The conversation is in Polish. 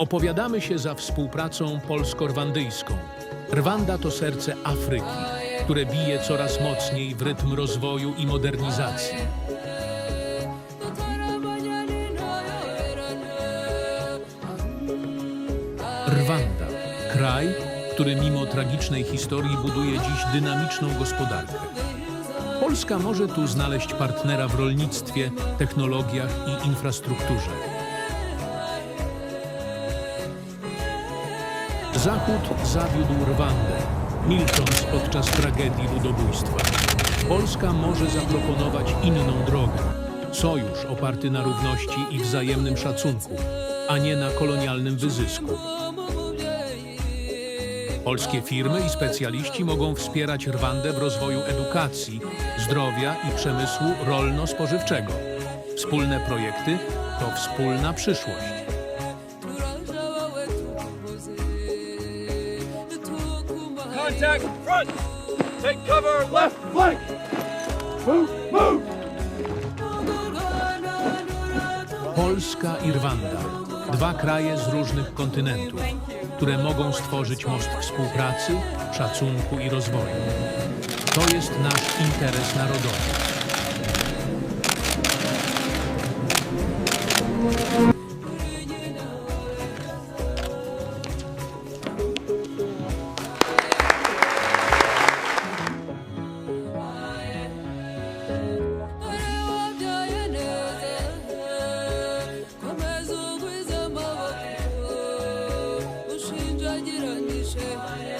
Opowiadamy się za współpracą polsko-rwandyjską. Rwanda to serce Afryki, które bije coraz mocniej w rytm rozwoju i modernizacji. Rwanda, kraj, który mimo tragicznej historii buduje dziś dynamiczną gospodarkę. Polska może tu znaleźć partnera w rolnictwie, technologiach i infrastrukturze. Zachód zawiódł Rwandę, milcząc podczas tragedii ludobójstwa. Polska może zaproponować inną drogę. Sojusz oparty na równości i wzajemnym szacunku, a nie na kolonialnym wyzysku. Polskie firmy i specjaliści mogą wspierać Rwandę w rozwoju edukacji, zdrowia i przemysłu rolno-spożywczego. Wspólne projekty to wspólna przyszłość. Contact front! Take cover left! flank! Move, move! Polska i Rwanda. Dwa kraje z różnych kontynentów, które mogą stworzyć most współpracy, szacunku i rozwoju. To jest nasz interes narodowy. share.